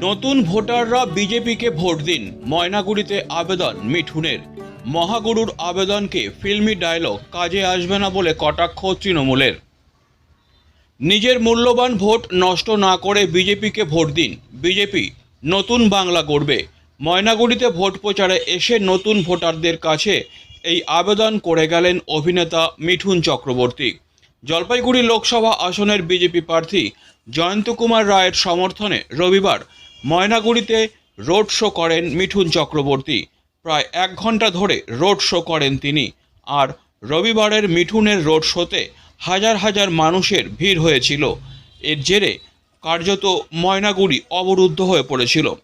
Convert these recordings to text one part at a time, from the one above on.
নতুন ভোটাররা বিজেপিকে ভোট দিন। ময়নাগুড়িতে আবেদন, মিঠুনের। মহাগুরুর আবেদনকে ফিল্মি ডায়লগ, কাজে আসবে না বলে কটাক্ষ তৃণমূলের। নিজের মূল্যবান ভোট নষ্ট না করে বিজেপিকে ভোট দিন। বিজেপি নতুন বাংলা গড়বে। ময়নাগুড়িতে ভোট প্রচারে এসে নতুন ভোটারদের কাছে এই আবেদন করে গেলেন অভিনেতা মিঠুন চক্রবর্তী। জলপাইগুড়ি লোকসভা আসনের বিজেপি প্রার্থী জয়ন্ত কুমার রায়ের সমর্থনে রবিবার ময়নাগুড়িতে রোড শো করেন মিঠুন চক্রবর্তী। প্রায় এক ঘণ্টা ধরে রোড শো করেন তিনি। আর রবিবারের মিঠুনের রোড শোতে হাজার হাজার মানুষের ভিড় হয়েছিল। এর জেরে কার্যত ময়নাগুড়ি অবরুদ্ধ হয়ে পড়েছিল।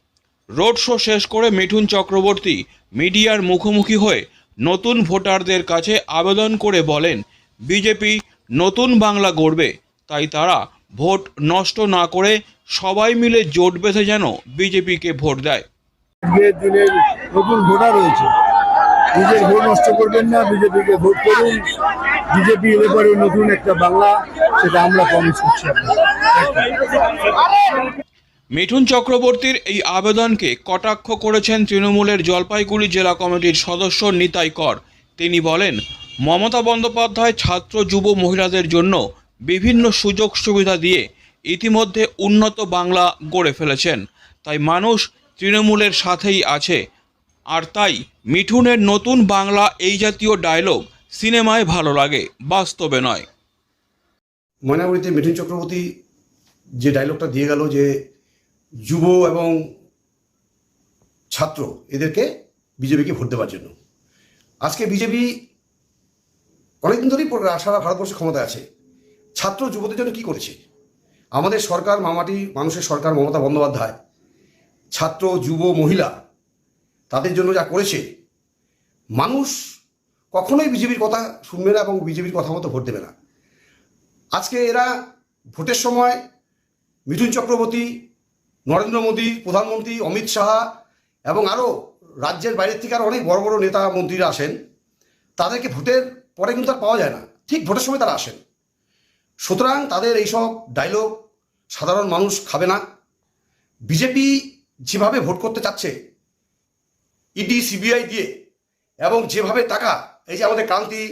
রোড শো শেষ করে মিঠুন চক্রবর্তী মিডিয়ার মুখোমুখি হয়ে নতুন ভোটারদের কাছে আবেদন করে বলেন, বিজেপি নতুন বাংলা গড়বে, তাই তারা ভোট নষ্ট না করে সবাই মিলে জোট বেঁধে যেন বিজেপিকে ভোট দেয়। আজকের দিনের নতুন ভোটার রয়েছে। নিজের ভোট নষ্ট করবেন না বিজেপিকে ভোট করুন। বিজেপি এলে পরে নতুন একটা বাংলা সেটা আমরা প্রমিস করছি মিঠুন চক্রবর্তীর এই আবেদনকে কটাক্ষ করেছেন তৃণমূলের জলপাইগুড়ি জেলা কমিটির সদস্য নিতাই কর। তিনি বলেন মমতা বন্দ্যোপাধ্যায় ছাত্র যুব মহিলাদের জন্য বিভিন্ন সুযোগ সুবিধা দিয়ে ইতিমধ্যে উন্নত বাংলা গড়ে ফেলেছেন। তাই মানুষ তৃণমূলের সাথেই আছে। আর তাই মিঠুনের নতুন বাংলা এই জাতীয় ডায়লগ সিনেমায় ভালো লাগে, বাস্তবে নয়। ময়নাগুড়িতে মিঠুন চক্রবর্তী যে ডায়লগটা দিয়ে গেল যে যুব এবং ছাত্র এদেরকে বিজেপিকে ভোট দেওয়ার জন্য। আজকে বিজেপি অনেকদিন ধরেই সারা ভারতবর্ষে ক্ষমতায় আছে। ছাত্র যুবদের জন্য কি করেছে? আমাদের সরকার মামাটি, মানুষের সরকার মমতা বন্দ্যোপাধ্যায়, ছাত্র, যুব, মহিলা, তাদের জন্য যা করেছে, মানুষ কখনোই বিজেপির কথা শুনবে না এবং বিজেপির কথা মতো ভোট দেবে না। আজকে এরা ভোটের সময় মিঠুন চক্রবর্তী, নরেন্দ্র মোদী, প্রধানমন্ত্রী, অমিত শাহ এবং আরও রাজ্যের বাইরের থেকে আরও অনেক বড় বড় নেতা মন্ত্রীরা আসেন, তাদেরকে ভোটের পরে কিন্তু আর পাওয়া যায় না। ঠিক ভোটের সময় তারা আসেন। সুতরাং তাদের এইসব ডায়লগ সাধারণ মানুষ খাবে না। বিজেপি যেভাবে ভোট করতে চাচ্ছে, ইডি, সিবিআই দিয়ে, এবং যেভাবে টাকা, এই যে আমাদের ক্রান্তি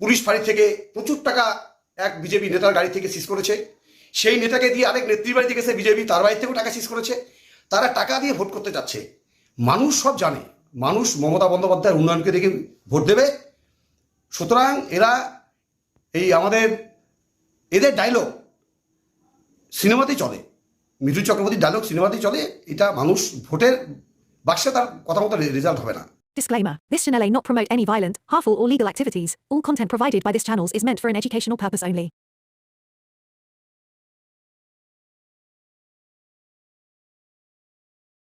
পুলিশ ফাঁড়ি থেকে প্রচুর টাকা এক বিজেপি নেতার গাড়ি থেকে সিজ করেছে। সেই নেতাকে দিয়ে আরেক নেত্রীর বাড়ি থেকে সে বিজেপি, তার বাড়ি থেকেও টাকা সিজ করেছে। তারা টাকা দিয়ে ভোট করতে যাচ্ছে। মানুষ সব জানে, মানুষ মমতা বন্দ্যোপাধ্যায়ের উন্নয়নকে দেখে ভোট দেবে। সুতরাং এরা, এই আমাদের, এদের ডায়লগ সিনেমাতেই চলে মিঠু চক্রবর্তীর ডায়লগ সিনেমাতেই চলে এটা মানুষ ভোটের বাক্সে তার কথা মতো রেজাল্ট হবে না Disclaimer This channel may not promote any violent, harmful, or legal activities. All content provided by this channel is meant for an educational purpose only.